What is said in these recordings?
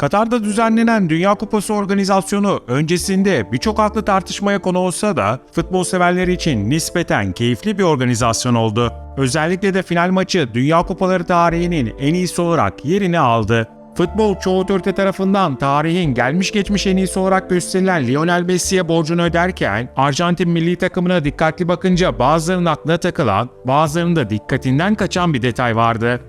Katar'da düzenlenen Dünya Kupası organizasyonu öncesinde birçok haklı tartışmaya konu olsa da futbol severleri için nispeten keyifli bir organizasyon oldu. Özellikle de final maçı Dünya Kupaları tarihinin en iyisi olarak yerini aldı. Futbol çoğu otorite tarafından tarihin gelmiş geçmiş en iyisi olarak gösterilen Lionel Messi'ye borcunu öderken Arjantin milli takımına dikkatli bakınca bazılarının aklına takılan, bazılarının da dikkatinden kaçan bir detay vardı.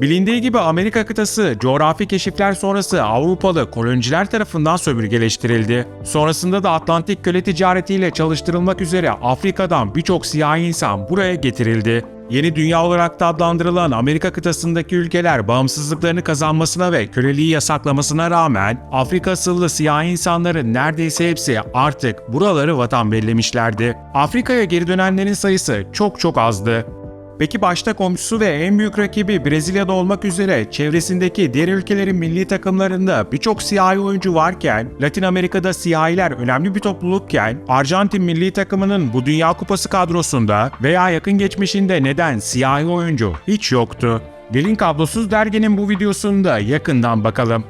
Bilindiği gibi Amerika kıtası coğrafi keşifler sonrası Avrupalı koloniciler tarafından sömürgeleştirildi. Sonrasında da Atlantik köle ticaretiyle çalıştırılmak üzere Afrika'dan birçok siyahi insan buraya getirildi. Yeni dünya olarak da adlandırılan Amerika kıtasındaki ülkeler bağımsızlıklarını kazanmasına ve köleliği yasaklamasına rağmen Afrika asıllı siyahi insanların neredeyse hepsi artık buraları vatan bellemişlerdi. Afrika'ya geri dönenlerin sayısı çok çok azdı. Peki başta komşusu ve en büyük rakibi Brezilya'da olmak üzere çevresindeki diğer ülkelerin milli takımlarında birçok siyahi oyuncu varken, Latin Amerika'da siyahiler önemli bir toplulukken, Arjantin milli takımının bu Dünya Kupası kadrosunda veya yakın geçmişinde neden siyahi oyuncu hiç yoktu? Gelin kablosuz derginin bu videosunda yakından bakalım.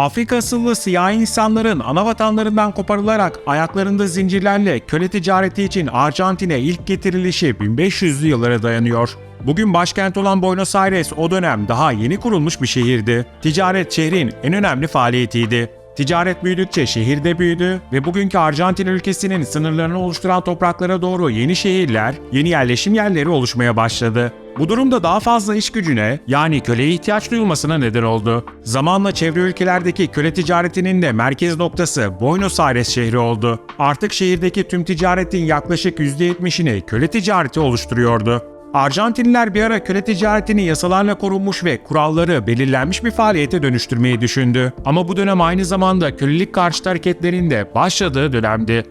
Afrika asıllı siyahi insanların ana vatanlarından koparılarak ayaklarında zincirlerle köle ticareti için Arjantin'e ilk getirilişi 1500'lü yıllara dayanıyor. Bugün başkent olan Buenos Aires o dönem daha yeni kurulmuş bir şehirdi. Ticaret şehrin en önemli faaliyetiydi. Ticaret büyüdükçe şehir de büyüdü ve bugünkü Arjantin ülkesinin sınırlarını oluşturan topraklara doğru yeni şehirler, yeni yerleşim yerleri oluşmaya başladı. Bu durumda daha fazla iş gücüne yani köleye ihtiyaç duyulmasına neden oldu. Zamanla çevre ülkelerdeki köle ticaretinin de merkez noktası Buenos Aires şehri oldu. Artık şehirdeki tüm ticaretin yaklaşık %70'ini köle ticareti oluşturuyordu. Arjantinliler bir ara köle ticaretini yasalarla korunmuş ve kuralları belirlenmiş bir faaliyete dönüştürmeyi düşündü. Ama bu dönem aynı zamanda kölelik karşıtı hareketlerin de başladığı dönemdi.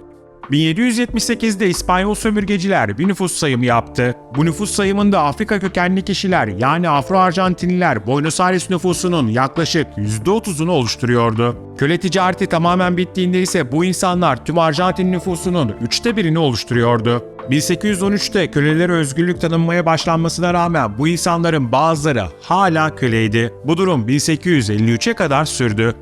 1778'de İspanyol sömürgeciler bir nüfus sayımı yaptı. Bu nüfus sayımında Afrika kökenli kişiler yani Afro-Arjantinliler Buenos Aires nüfusunun yaklaşık %30'unu oluşturuyordu. Köle ticareti tamamen bittiğinde ise bu insanlar tüm Arjantin nüfusunun üçte birini oluşturuyordu. 1813'te kölelere özgürlük tanınmaya başlanmasına rağmen bu insanların bazıları hala köleydi. Bu durum 1853'e kadar sürdü.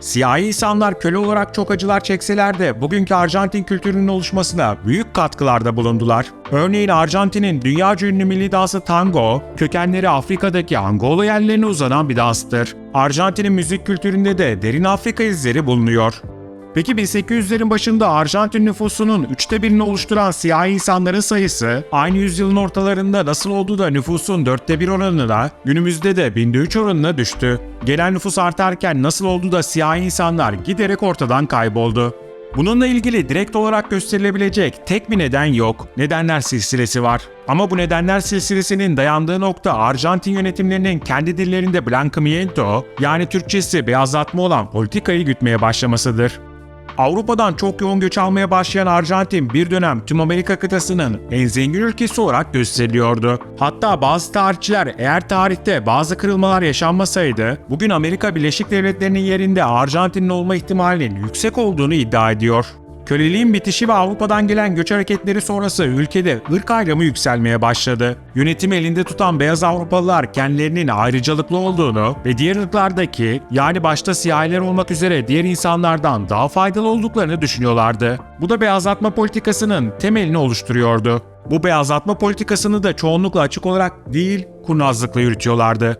Siyahi insanlar köle olarak çok acılar çekseler de bugünkü Arjantin kültürünün oluşmasına büyük katkılarda bulundular. Örneğin Arjantin'in dünyaca ünlü milli dansı tango, kökenleri Afrika'daki Angola yerlerine uzanan bir danstır. Arjantin'in müzik kültüründe de derin Afrika izleri bulunuyor. Peki 1800'lerin başında Arjantin nüfusunun üçte birini oluşturan siyahi insanların sayısı aynı yüzyılın ortalarında nasıl oldu da nüfusun dörtte bir oranına günümüzde de binde üç oranına düştü? Genel nüfus artarken nasıl oldu da siyahi insanlar giderek ortadan kayboldu? Bununla ilgili direkt olarak gösterilebilecek tek bir neden yok. Nedenler silsilesi var. Ama bu nedenler silsilesinin dayandığı nokta Arjantin yönetimlerinin kendi dillerinde blanqueamiento yani Türkçesi beyazlatma olan politikayı gütmeye başlamasıdır. Avrupa'dan çok yoğun göç almaya başlayan Arjantin bir dönem tüm Amerika kıtasının en zengin ülkesi olarak gösteriliyordu. Hatta bazı tarihçiler eğer tarihte bazı kırılmalar yaşanmasaydı bugün Amerika Birleşik Devletleri'nin yerinde Arjantin'in olma ihtimalinin yüksek olduğunu iddia ediyor. Köleliğin bitişi ve Avrupa'dan gelen göç hareketleri sonrası ülkede ırk ayrımı yükselmeye başladı. Yönetimi elinde tutan beyaz Avrupalılar kendilerinin ayrıcalıklı olduğunu ve diğer ırklardaki yani başta siyahiler olmak üzere diğer insanlardan daha faydalı olduklarını düşünüyorlardı. Bu da beyazlatma politikasının temelini oluşturuyordu. Bu beyazlatma politikasını da çoğunlukla açık olarak değil, kurnazlıkla yürütüyorlardı.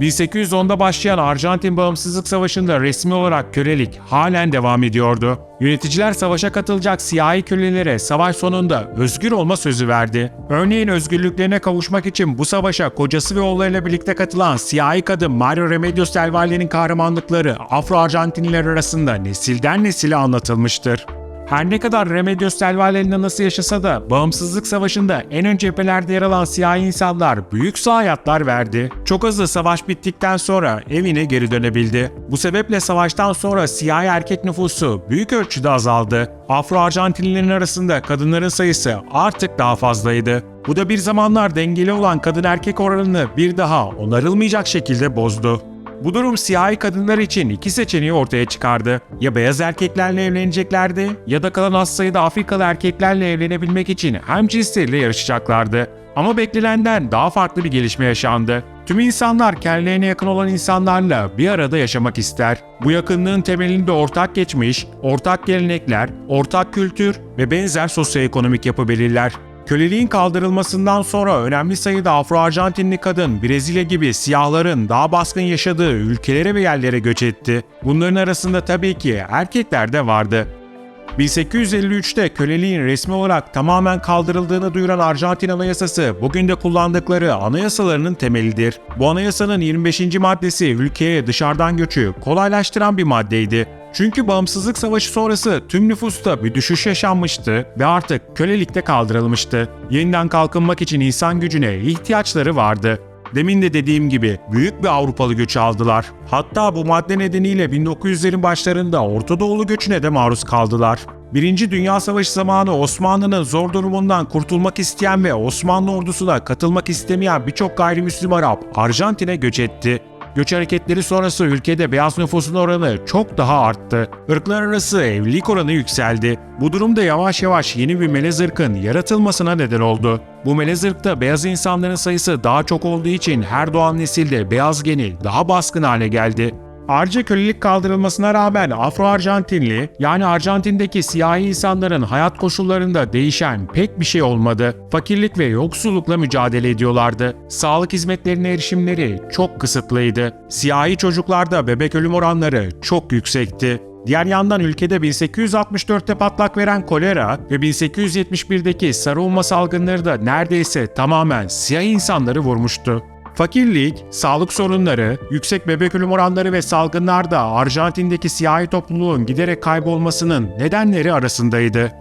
1810'da başlayan Arjantin Bağımsızlık Savaşı'nda resmi olarak kölelik halen devam ediyordu. Yöneticiler savaşa katılacak siyahi kölelere savaş sonunda özgür olma sözü verdi. Örneğin özgürlüklerine kavuşmak için bu savaşa kocası ve oğullarıyla birlikte katılan siyahi kadın Mario Remedios del Valle'nin kahramanlıkları Afro-Arjantinliler arasında nesilden nesile anlatılmıştır. Her ne kadar Remedios del Valle'nin nasıl yaşasa da bağımsızlık savaşında en ön cephelerde yer alan siyahi insanlar büyük hayatlar verdi. Çok hızlı savaş bittikten sonra evine geri dönebildi. Bu sebeple savaştan sonra siyahi erkek nüfusu büyük ölçüde azaldı. Afro-Arjantinlilerin arasında kadınların sayısı artık daha fazlaydı. Bu da bir zamanlar dengeli olan kadın erkek oranını bir daha onarılmayacak şekilde bozdu. Bu durum siyahi kadınlar için iki seçeneği ortaya çıkardı. Ya beyaz erkeklerle evleneceklerdi ya da kalan az sayıda Afrikalı erkeklerle evlenebilmek için hem cinsleriyle yarışacaklardı. Ama beklenenden daha farklı bir gelişme yaşandı. Tüm insanlar kendilerine yakın olan insanlarla bir arada yaşamak ister. Bu yakınlığın temelinde ortak geçmiş, ortak gelenekler, ortak kültür ve benzer sosyoekonomik yapı belirler. Köleliğin kaldırılmasından sonra önemli sayıda Afro-Arjantinli kadın Brezilya gibi siyahların daha baskın yaşadığı ülkelere ve yerlere göç etti. Bunların arasında tabii ki erkekler de vardı. 1853'te köleliğin resmi olarak tamamen kaldırıldığını duyuran Arjantin Anayasası bugün de kullandıkları anayasalarının temelidir. Bu anayasanın 25. maddesi ülkeye dışarıdan göçü kolaylaştıran bir maddeydi. Çünkü bağımsızlık savaşı sonrası tüm nüfusta bir düşüş yaşanmıştı ve artık kölelikte kaldırılmıştı. Yeniden kalkınmak için insan gücüne ihtiyaçları vardı. Demin de dediğim gibi büyük bir Avrupalı göçü aldılar. Hatta bu madde nedeniyle 1900'lerin başlarında Orta Doğulu göçüne de maruz kaldılar. Birinci Dünya Savaşı zamanı Osmanlı'nın zor durumundan kurtulmak isteyen ve Osmanlı ordusuna katılmak istemeyen birçok gayrimüslim Arap Arjantin'e göç etti. Göç hareketleri sonrası ülkede beyaz nüfusun oranı çok daha arttı. Irklar arası evlilik oranı yükseldi. Bu durumda yavaş yavaş yeni bir melez ırkın yaratılmasına neden oldu. Bu melez ırkta beyaz insanların sayısı daha çok olduğu için her doğan nesilde beyaz geni daha baskın hale geldi. Ayrıca kölelik kaldırılmasına rağmen Afro-Arjantinli yani Arjantin'deki siyahi insanların hayat koşullarında değişen pek bir şey olmadı. Fakirlik ve yoksullukla mücadele ediyorlardı. Sağlık hizmetlerine erişimleri çok kısıtlıydı. Siyahi çocuklarda bebek ölüm oranları çok yüksekti. Diğer yandan ülkede 1864'te patlak veren kolera ve 1871'deki sarı salgınları da neredeyse tamamen siyah insanları vurmuştu. Fakirlik, sağlık sorunları, yüksek bebek ölüm oranları ve salgınlar da Arjantin'deki siyahi topluluğun giderek kaybolmasının nedenleri arasındaydı.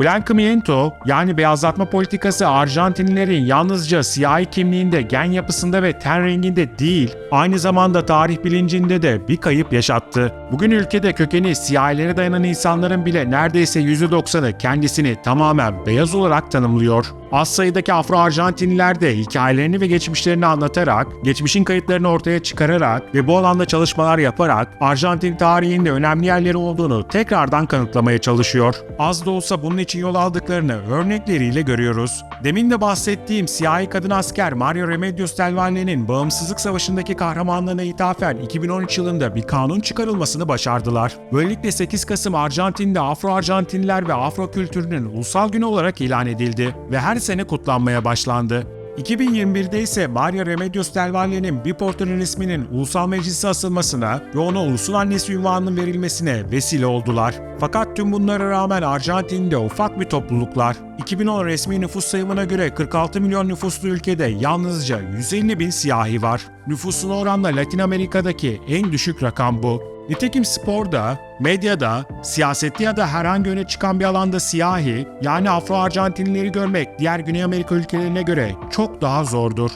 Blanqueamiento yani beyazlatma politikası Arjantinlilerin yalnızca siyahi kimliğinde, gen yapısında ve ten renginde değil, aynı zamanda tarih bilincinde de bir kayıp yaşattı. Bugün ülkede kökeni siyahilere dayanan insanların bile neredeyse %90'ı kendisini tamamen beyaz olarak tanımlıyor. Az sayıdaki Afro-Arjantinliler de hikayelerini ve geçmişlerini anlatarak, geçmişin kayıtlarını ortaya çıkararak ve bu alanda çalışmalar yaparak Arjantin tarihinde önemli yerleri olduğunu tekrardan kanıtlamaya çalışıyor. Az da olsa bunun için yol aldıklarını örnekleriyle görüyoruz. Demin de bahsettiğim siyahi kadın asker Mario Remedios Del Valle'nin Bağımsızlık Savaşı'ndaki kahramanlığına ithafen 2013 yılında bir kanun çıkarılmasını başardılar. Böylelikle 8 Kasım Arjantin'de Afro-Arjantinliler ve Afro kültürünün ulusal günü olarak ilan edildi ve her sene kutlanmaya başlandı. 2021'de ise Maria Remedios Del Valle'nin bir portrenin isminin ulusal meclise asılmasına ve ona ulusun annesi ünvanının verilmesine vesile oldular. Fakat tüm bunlara rağmen Arjantin'de ufak bir topluluklar. 2010 resmi nüfus sayımına göre 46 milyon nüfuslu ülkede yalnızca 150 bin siyahi var. Nüfusuna oranla Latin Amerika'daki en düşük rakam bu. Nitekim sporda, medyada, siyasette ya da herhangi öne çıkan bir alanda siyahi yani Afro-Arjantinlileri görmek diğer Güney Amerika ülkelerine göre çok daha zordur.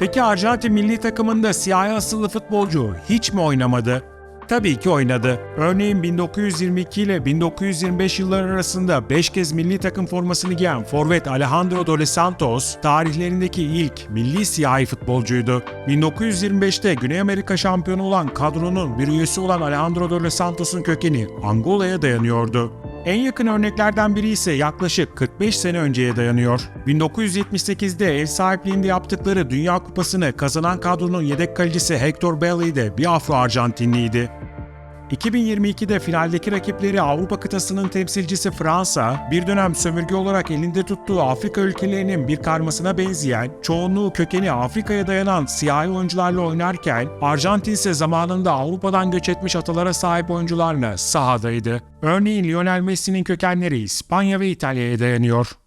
Peki Arjantin milli takımında siyahi asıllı futbolcu hiç mi oynamadı? Tabii ki oynadı. Örneğin 1922 ile 1925 yılları arasında 5 kez milli takım formasını giyen forvet Alejandro Dole Santos tarihlerindeki ilk milli siyahi futbolcuydu. 1925'te Güney Amerika şampiyonu olan kadronun bir üyesi olan Alejandro Dole Santos'un kökeni Angola'ya dayanıyordu. En yakın örneklerden biri ise yaklaşık 45 sene önceye dayanıyor. 1978'de ev sahipliğinde yaptıkları Dünya Kupası'nı kazanan kadronun yedek kalecisi Hector Belli de bir Afro-Arjantinliydi. 2022'de finaldeki rakipleri Avrupa kıtasının temsilcisi Fransa, bir dönem sömürge olarak elinde tuttuğu Afrika ülkelerinin bir karmasına benzeyen, çoğunluğu kökeni Afrika'ya dayanan siyahi oyuncularla oynarken, Arjantin ise zamanında Avrupa'dan göç etmiş atalara sahip oyuncularla sahadaydı. Örneğin Lionel Messi'nin kökenleri İspanya ve İtalya'ya dayanıyor.